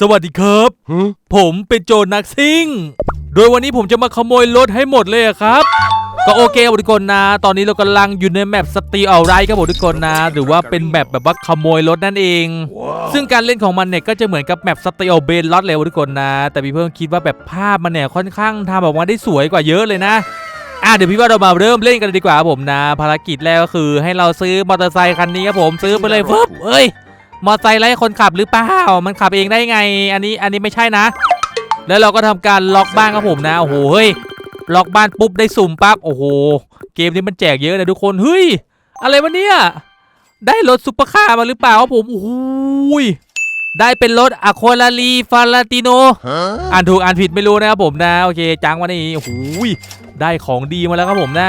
สวัสดีครับผมเป็นโจรนักซิ่ง โดยวันนี้ผมจะมาขโมยรถให้หมดเลยอะครับ ก็โอเคครับทุกคนนะ ตอนนี้เรากำลังอยู่ในแมปสตีเอาไรครับผมทุกคนนะ หรือว่าเป็นแมปแบบว่าขโมยรถนั่นเอง ซึ่งการเล่นของมันเนี่ยก็จะเหมือนกับแมปสตีเอาเบนลอตเลยครับทุกคนนะ แต่พี่เพิ่มคิดว่าแบบภาพมันเนี่ยค่อนข้างทำออกมาได้สวยกว่าเยอะเลยนะ อะเดี๋ยวพี่ว่าเรามาเริ่มเล่นกันเลยดีกว่าครับผมนะ ภารกิจแรกก็คือให้เราซื้อมอเตอร์ไซค์คันนี้ครับผมซื้อไปเลยฟึบเอ้ย มอเตอร์ไซค์ไล่คนขับหรือเปล่า มันขับเองได้ไง อันนี้ อันนี้ไม่ใช่นะ แล้วเราก็ทำการล็อกบ้านครับผมนะ โอ้โห เฮ้ย ล็อกบ้านปุ๊บได้สุ่มปั๊บ โอ้โห เกมนี้มันแจกเยอะนะทุกคน เฮ้ย อะไรวะเนี่ย ได้รถซุปเปอร์คาร์มาหรือเปล่าครับผม โอ้โหยได้เป็นรถอะโคลาลีฟาลาติโน อ่านถูกอ่านผิดไม่รู้นะครับผมนะ โอเคจังวันนี้โอ้โหยได้ของดีมาแล้วครับผมนะ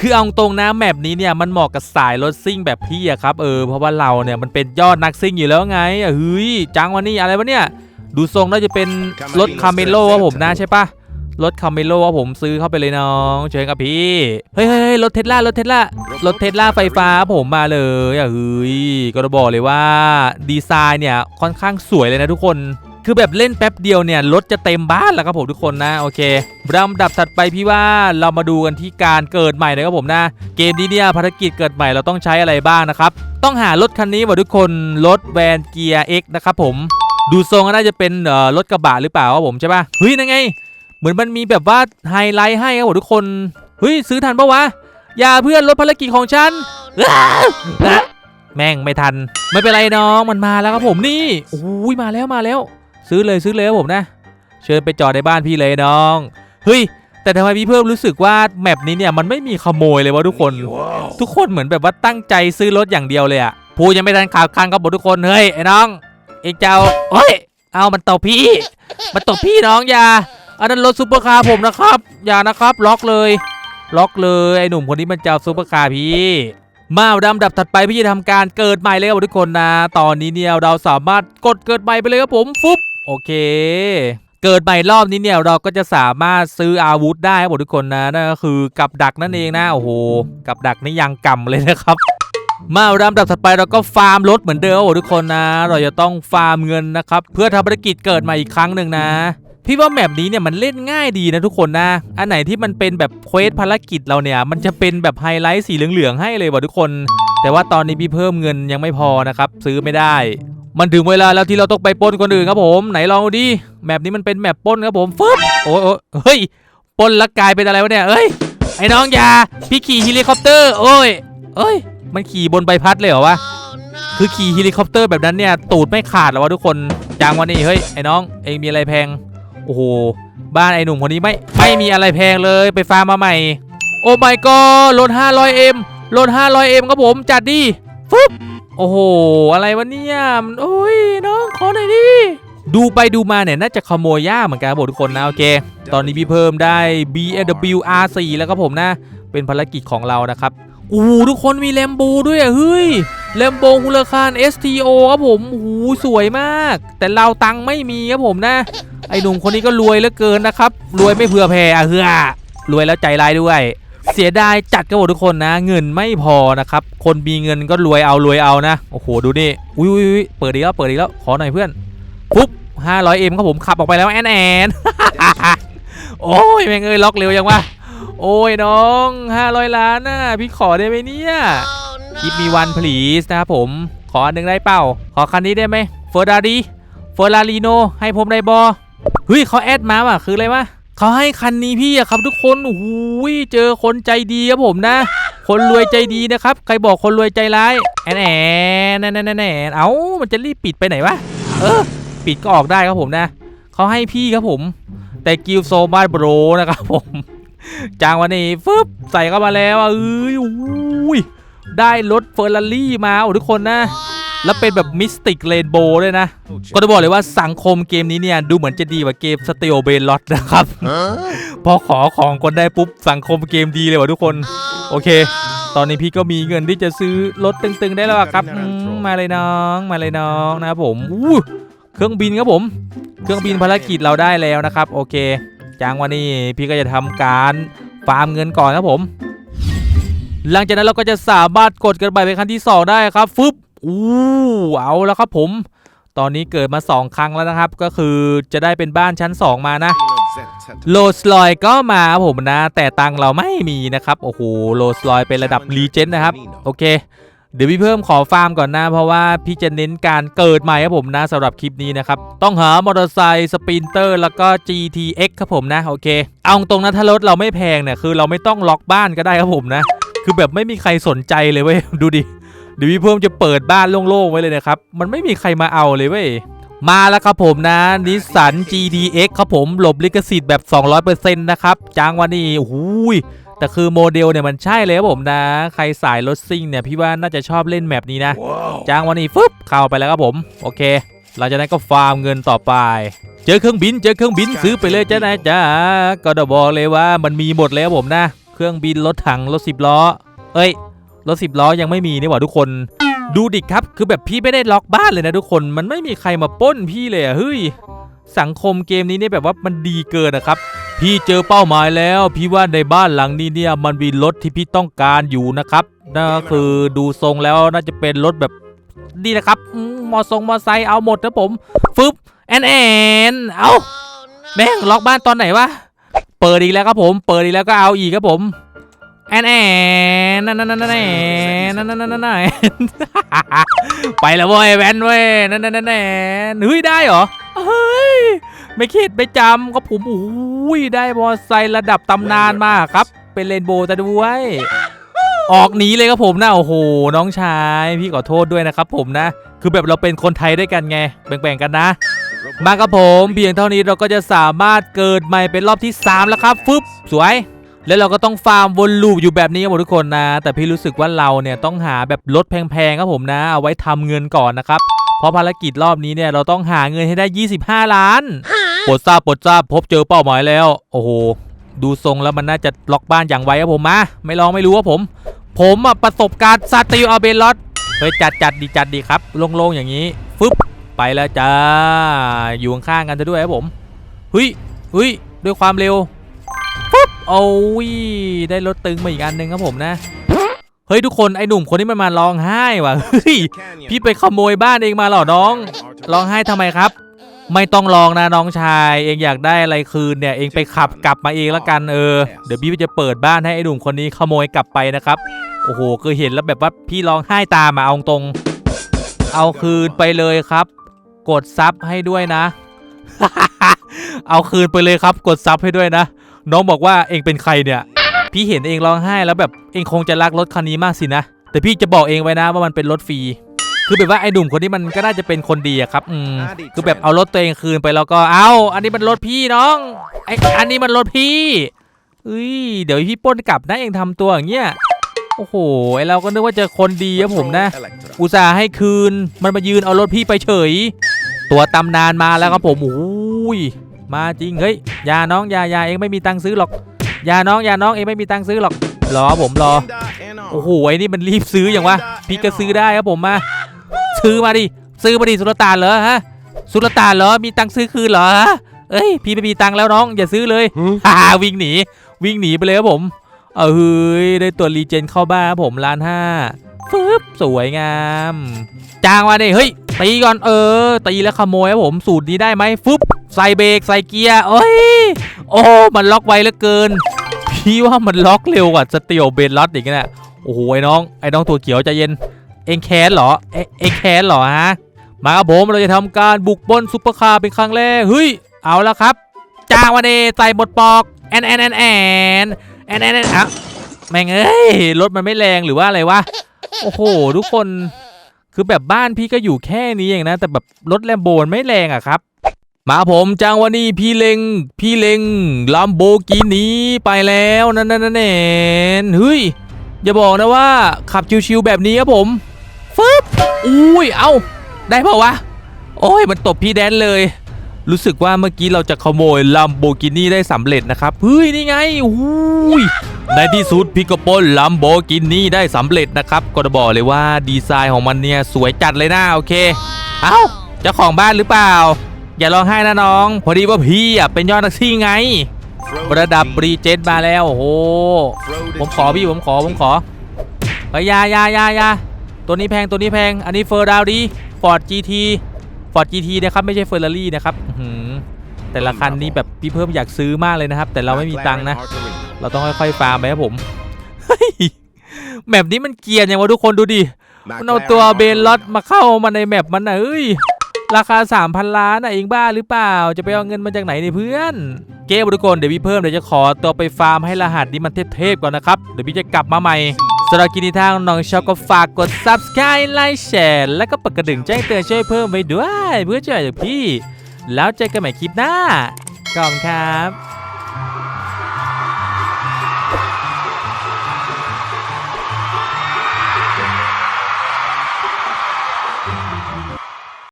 คือเอาตรงนะแมปนี้เนี่ยมันเหมาะกับสายรถซิ่งแบบพี่อะครับเออเพราะว่าเราเนี่ยมันเป็นยอดนักซิ่งอยู่แล้วไงอะเฮ้ยจังวันนี้อะไรวะเนี่ย ดูทรงน่าจะเป็นรถคาเมโลครับผมนะใช่ปะรถคาเมโลครับผมซื้อเข้าไปเลยน้องเชิญครับพี่เฮ้ยเฮ้ยเฮ้ยรถเทสลารถเทสลารถเทสลาไฟฟ้าผมมาเลยอะเฮ้ยก็จะบอกเลยว่าดีไซน์เนี่ยค่อนข้างสวยเลยนะทุกคน คือแบบเล่นแป๊บเดียวเนี่ยรถจะเต็มบ้านแล้วครับผมทุกคนนะโอเคลำดับถัดไปพี่ว่าเรามาดูกันที่การเกิดใหม่นะครับผมนะ เกมนี้เนี่ยภารกิจเกิดใหม่เราต้องใช้อะไรบ้างนะครับต้องหารถคันนี้ว่ะทุกคนรถแวนเกียร์ X นะครับผมดูทรงก็น่าจะเป็นรถกระบะหรือเปล่าครับผมใช่ปะเฮ้ยนั่นไง เหมือนมันมีแบบว่าไฮไลท์ให้ครับผมทุกคนเฮ้ยซื้อทันปะวะอย่าเพื่อนรถภารกิจของฉันแม่งไม่ทัน ไม่เป็นไรน้องมันมาแล้วครับผมนี่โอ้ยมาแล้วมาแล้ว ซื้อเลยซื้อเลยครับผมนะ เชิญไปจอดในบ้านพี่เลยน้องเฮ้ยแต่ทำไมพี่เพิ่มรู้สึกว่าแมปนี้เนี่ยมันไม่มีขโมยเลยวะทุกคน ทุกคนเหมือนแบบว่าตั้งใจซื้อรถอย่างเดียวเลยอะพูยังไม่ทันข่าวคันครับผมทุกคนเฮ้ยไอ้น้องเองเจ้าเฮ้ยเอามันตบพี่ มันตบพี่น้องอย่าอันนั้นรถซูเปอร์คาร์ผมนะครับอย่านะครับ ล็อกเลย ล็อกเลยไอ้หนุ่มคนนี้มันจะเอาซูเปอร์คาร์พี่มาลำดับถัดไปพี่จะทำการเกิดใหม่เลยครับผมทุกคนนะ ตอนนี้เนี่ยเราสามารถกดเกิดใหม่ไปเลยครับผมฟุ๊บ โอเค เกิดใหม่รอบนี้เนี่ยเราก็จะสามารถซื้ออาวุธได้ครับผมทุกคนนะนั่นก็คือกับดักนั่นเองนะโอ้โหกับดักนี่ยังกำเลยนะครับมาลำดับถัดไปเราก็ฟาร์มรถเหมือนเดิมครับผมทุกคนนะ เราจะต้องฟาร์มเงินนะครับ เพื่อทำภารกิจเกิดใหม่อีกครั้งหนึ่งนะ พี่ว่าแมปนี้เนี่ยมันเล่นง่ายดีนะทุกคนนะ อันไหนที่มันเป็นแบบเควสภารกิจเราเนี่ย มันจะเป็นแบบไฮไลท์สีเหลืองๆให้เลยว่ะทุกคน แต่ว่าตอนนี้พี่เพิ่มเงินยังไม่พอนะครับ ซื้อไม่ได้ มันถึงเวลาแล้วที่เราต้องไปป้นคนอื่นครับผม ไหนลองดูดิแมปนี้มันเป็นแมปป้นครับผมฟึบโอ้ยโอ้ยเฮ้ยป้นล้วกลายเป็นอะไรวะเนี่ยเอ้ยไอ้น้องยาพี่ขี่เฮลิคอปเตอร์โอ้ยเอ้ย มันขี่บนใบพัดเลยเหรอวะคือขี่เฮลิคอปเตอร์แบบนั้นเนี่ยตูดไม่ขาดหรอวะทุกคนจางวันนี้เฮ้ยไอ้น้องเองมีอะไรแพงโอ้โหบ้านไอ้หนุ่มคนนี้ไม่ไม่มีอะไรแพงเลยไปฟาร์มมาใหม่ โอ้ my god ลด 500m ลด 500m ครับผมจัดดิฟึบ โอ้โห อะไรวะเนี่ยมันโอ้ยน้องขอหน่อยดิดูไปดูมาเนี่ยน่าจะขโมยยากเหมือนกันบผมทุกคนนะโอเค ตอนนี้พี่เพิ่มได้ BMW R4 แล้วครับผมนะ เป็นภารกิจของเรานะครับอู้หูทุกคนมีแลมโบด้วยอะเฮ้ยแลมโบฮูลคาน STO ครับผมโอ้สวยมาก แต่เราตังค์ไม่มีครับผมนะ ไอ้หนุ่มคนนี้ก็รวยเหลือเกินนะครับ รวยไม่เผื่อแผ่อะเฮือรวยแล้วใจร้ายด้วย เสียดายจัดกันหมดทุกคนนะ เงินไม่พอนะครับ คนมีเงินก็รวยเอารวยเอานะ โอ้โห ดูนี่ อุ้ยอุ้ยอุ้ยเปิดอีกแล้ว เปิดอีกแล้ว ขอหน่อยเพื่อนปุ๊บ 500M ครับผมขับออกไปแล้วแอนแอนโอ้ยแม่งเอ้ยล็อกเร็วยังวะ โอ้ยน้อง500ล้านน่ะพี่ขอได้ไหมเนี่ยกิฟมีวันพลีสนะครับผม ขออันหนึ่งได้เปล่า ขอคันนี้ได้ไหมเฟอร์รารีเฟอร์รารีโนให้ผมได้บอเฮ้ยเขาแอดมาว่ะคืออะไรวะ เขาให้คันนี้พี่อะครับทุกคนโอ้โหเจอคนใจดีครับผมนะ คนรวยใจดีนะครับ ใครบอกคนรวยใจร้ายแอนแอนแอนแอนแอนแอน เอ้ามันจะรีบปิดไปไหนวะ เออ ปิดก็ออกได้ครับผมนะ เขาให้พี่ครับผม แต่กิลโซมาโบรนะครับผม จางวันนี้ฟึบใส่เข้ามาแล้วอะเอ้ยอุ้ยได้รถเฟอร์รารี่มาโอ้ทุกคนนะ แล้วเป็นแบบมิสติกเรนโบว์ด้วยนะ ก็จะบอกเลยว่าสังคมเกมนี้เนี่ย ดูเหมือนจะดีกว่าเกมสเตลเบนลอตนะครับ พอขอของคนได้ปุ๊บ สังคมเกมดีเลยว่ะทุกคน โอเค ตอนนี้พี่ก็มีเงินที่จะซื้อรถตึงๆได้แล้วอะครับอืมมาเลยน้องมาเลยน้องนะครับผมอู้เครื่องบินครับผม เครื่องบินภารกิจเราได้แล้วนะครับ โอเคจางวันนี้พี่ก็จะทำการฟาร์มเงินก่อนครับผม หลังจากนั้นเราก็จะสามารถกดกันไปเป็นครั้งที่สองได้ครับฟึบ อู้เอาแล้วครับผม ตอนนี้เกิดมา 2 ครั้งแล้วนะครับ ก็คือจะได้เป็นบ้านชั้น 2 มานะโลสลอยก็มาครับผมนะ แต่ตังเราไม่มีนะครับ โอ้โหโลสลอยเป็นระดับรีเจนนะครับ โอเค เดี๋ยวพี่เพิ่มขอฟาร์มก่อนนะ เพราะว่าพี่จะเน้นการเกิดใหม่ครับผมนะสำหรับคลิปนี้นะครับ ต้องหามอเตอร์ไซค์สปรินเตอร์แล้วก็ GTX ครับผมนะ โอเค เอาตรงนะถ้ารถเราไม่แพงเนี่ยคือเราไม่ต้องล็อกบ้านก็ได้ครับผมนะ คือแบบไม่มีใครสนใจเลยเว้ยดูดิ เดี๋ยวพี่เพิ่มจะเปิดบ้านโล่งๆไว้เลยนะครับ มันไม่มีใครมาเอาเลยเว้ยมาแล้วครับผมนะนิสสัน GTX ครับผมหลบลิขสิทธิ์แบบ 200%นะครับจางวันนี้โอ้โหยแต่คือโมเดลเนี่ยมันใช่เลยครับผมนะ ใครสายรถซิ่งเนี่ยพี่ว่าน่าจะชอบเล่นแมปนี้นะจางวันนี้ฟึบเข้าไปแล้วครับผม โอเค หลังจากนั้นก็ฟาร์มเงินต่อไป เจอเครื่องบิน เจอเครื่องบินซื้อไปเลยจ้านายจ้าก็จะบอกเลยว่ามันมีหมดแล้วครับผมนะ เครื่องบินรถถังรถสิบล้อ เอ้ย รถสิบล้อยังไม่มีนี่หว่าทุกคน ดูดิครับ คือแบบพี่ไม่ได้ล็อกบ้านเลยนะทุกคน มันไม่มีใครมาป้นพี่เลยอะเฮ้ย สังคมเกมนี้เนี่ยแบบว่ามันดีเกินนะครับ พี่เจอเป้าหมายแล้ว พี่ว่าในบ้านหลังนี้เนี่ยมันมีรถที่พี่ต้องการอยู่นะครับนั่นก็คือดูทรงแล้วน่าจะเป็นรถแบบดีนะครับอืมมอทรงมอไซค์เอาหมดนะผมฟึบแอนแอนเอา แม่งล็อกบ้านตอนไหนวะ เปิดอีกแล้วครับผม เปิดอีกแล้วก็เอาอีกครับผม แอนแอ นนั่นนั่นนั่นนั่นนั่นนั่นนั่นนั่นนั่นไปแล้วเว้ยแวนเว้ยนั่นนั่นนั่นนั่นเฮ้ยได้เหรอเฮ้ยไม่คิดไม่จำก็ผมอุ้ยได้มอไซค์ระดับตำนานมากครับ เป็นเรนโบว์แต่ด้วยออกหนีเลยครับผมนะโอ้โห น้องชายพี่ขอโทษด้วยนะครับผมนะ คือแบบเราเป็นคนไทยด้วยกันไงแบ่งๆกันนะ มาครับผมเพียงเท่านี้เราก็จะสามารถเกิดใหม่เป็นรอบที่ 3 แล้วครับฟึบสวย แล้วเราก็ต้องฟาร์มวนลูปอยู่แบบนี้ครับผมทุกคนนะ แต่พี่รู้สึกว่าเราเนี่ยต้องหาแบบรถแพงๆครับผมนะเอาไว้ทำเงินก่อนนะครับเพราะภารกิจรอบนี้เนี่ยเราต้องหาเงินให้ได้ 25 ล้านปลดทราบปลดทราบพบเจอเป้าหมายแล้ว โอ้โหดูทรงแล้วมันน่าจะล็อกบ้านอย่างไวครับผมมาไม่ลองไม่รู้ว่าผม ผมอะประสบการณ์ซาติวอาเบลอสเฮ้ยจัดจัดดีจัดดีครับโล่งๆอย่างนี้ฟึบไปแล้วจ้าอยู่ข้างๆกันซะด้วยครับผมเฮ้ยเฮ้ยด้วยความเร็ว ฟึบโอ้ยได้รถตึงมาอีกอันหนึ่งครับผมนะเฮ้ยทุกคนไอ้หนุ่มคนนี้มันมาร้องไห้ว่ะเฮ้ยพี่ไปขโมยบ้านเองมาเหรอน้องร้องไห้ทำไมครับ ไม่ต้องลองนะน้องชาย เองอยากได้อะไรคืนเนี่ยเองไปขับกลับมาเองละกันเออเดี๋ยวพี่จะเปิดบ้านให้ไอ้หนุ่มคนนี้ขโมยกลับไปนะครับโอ้โหคือเห็นแล้วแบบว่าพี่ร้องไห้ตามมาเอาตรง เอาคืนไปเลยครับ กดซับให้ด้วยนะ เอาคืนไปเลยครับ กดซับให้ด้วยนะ น้องบอกว่าเองเป็นใครเนี่ย พี่เห็นเองร้องไห้แล้วแบบเองคงจะรักรถคันนี้มากสินะ แต่พี่จะบอกเองไว้นะว่ามันเป็นรถฟรี คือแบบว่าไอ้หนุ่มคนนี้มันก็น่าจะเป็นคนดีอะครับ อืม คือแบบเอารถตัวเองคืนไปแล้วก็ เอาอันนี้มันรถพี่น้อง ไออันนี้มันรถพี่เอ้ย เดี๋ยวพี่ปล้นกลับนะเองทำตัวอย่างเงี้ย โอ้โห ไอเราก็นึกว่าเจอคนดีครับผมนะ อุตส่าห์ให้คืน มันมายืนเอารถพี่ไปเฉย ตัวตำนานมาแล้วครับผมโอ้ย มาจริงเฮ้ยอยาน้องอยาอยาเองไม่มีตังค์ซื้อหรอกอยาน้องอยาน้องเองไม่มีตังค์ซื้อหรอกรอผมรอโอ้โหไอ้นี่มันรีบซื้ออย่างวะพี่ก็ซื้อได้ครับผมมา ซื้อมาดิซื้อมาดิสุลต่านเหรอฮะสุลต่านเหรอมีตังค์ซื้อคืนเหรอฮะเอ้ยพี่ไม่มีตังค์แล้วน้อง อย่าซื้อเลยฮ่าวิ่งหนี วิ่งหนีไปเลยครับผมเออเฮ้ยได้ตัวรีเจนเข้าบ้านครับผมล้านห้าฟึบสวยงามจ้างมาดิเฮ้ยตีก่อนเออตีแล้วขโมยครับผมสูตรนี้ได้ไหมฟึบ ใส่เบรกใส่เกียร์เอ้ยโอ้มันล็อกไวเหลือเกิน พี่ว่ามันล็อกเร็วกว่าสเตียวเบนล็อตอีกนะโอ้โหไอ้น้องไอ้น้องตัวเขียวใจเย็น เอ็งแค้นเหรอเอเอ็งแค้นเหรอฮะมาครับผมเราจะทำการบุกบนซุปเปอร์คาร์เป็นครั้งแรกเฮ้ยเอาล้วครับจ้าวันเดใส่หมดปอกแอนแอนแอนแอนแอนแอนแอนอะแม่งเอ้ยรถมันไม่แรงหรือว่าอะไรวะโอ้โหทุกคนคือแบบบ้านพี่ก็อยู่แค่นี้เองนะ แต่แบบรถแลมโบนไม่แรงอะครับ มาผมจางวันนี้พี่เล็ง พี่เล็งลัมโบกินีไปแล้วนั่นนั่นนั่นแน่เฮ้ยอย่าบอกนะว่าขับชิวๆแบบนี้ครับผมฟึบอุ้ยเอ้าได้เปล่าวะ โอ้ยมันตบพี่แดนเลย รู้สึกว่าเมื่อกี้เราจะขโมยลัมโบกินีได้สำเร็จนะครับเฮ้ยนี่ไงอุ้ยในที่สุดพี่ก็ปล้นลัมโบกินีได้สำเร็จนะครับ ก็จะบอกเลยว่าดีไซน์ของมันเนี่ยสวยจัดเลยนะโอเค เอ้าเจ้าของบ้านหรือเปล่า อย่าร้องไห้นะน้อง พอดีว่าพี่อะเป็นยอดนักซี่ไง ระดับบรีเจนมาแล้วโอ้โหผมขอพี่ผมขอผมขอเฮ้ยายายายาตัวนี้แพงตัวนี้แพง อันนี้เฟอร์ดาวดีฟอร์ดจีทีฟอร์ต GT นะครับไม่ใช่เฟอร์รารี่นะครับแต่ละคันนี้แบบพี่เพิ่มอยากซื้อมากเลยนะครับ แต่เราไม่มีตังค์นะ เราต้องค่อยๆฟาร์มไปครับผมแมปนี้มันเกียนอย่างวะทุกคนดูดิมันเอาตัวเบนล็อตมาเข้ามาในแมปมันนะเอ้ย ราคา 3,000 ล้านอะเองบ้าหรือเปล่า จะไปเอาเงินมาจากไหนเนี่ยเพื่อน เกมทุกคนเดี๋ยวพี่เพิ่มเดี๋ยวจะขอตัวไปฟาร์มให้รหัสนี้มันเทพๆก่อนนะครับ เดี๋ยวพี่จะกลับมาใหม่สำหรับกินทางน้องชอบก็ฝากกด subscribe ไลค์แชร์และก็ปดกระดิ่งแจ้งเตือนช่วยเพิ่มไว้ด้วย เพื่อจะจากพี่ แล้วเจอกันใหม่คลิปหน้าขอบคุณครับ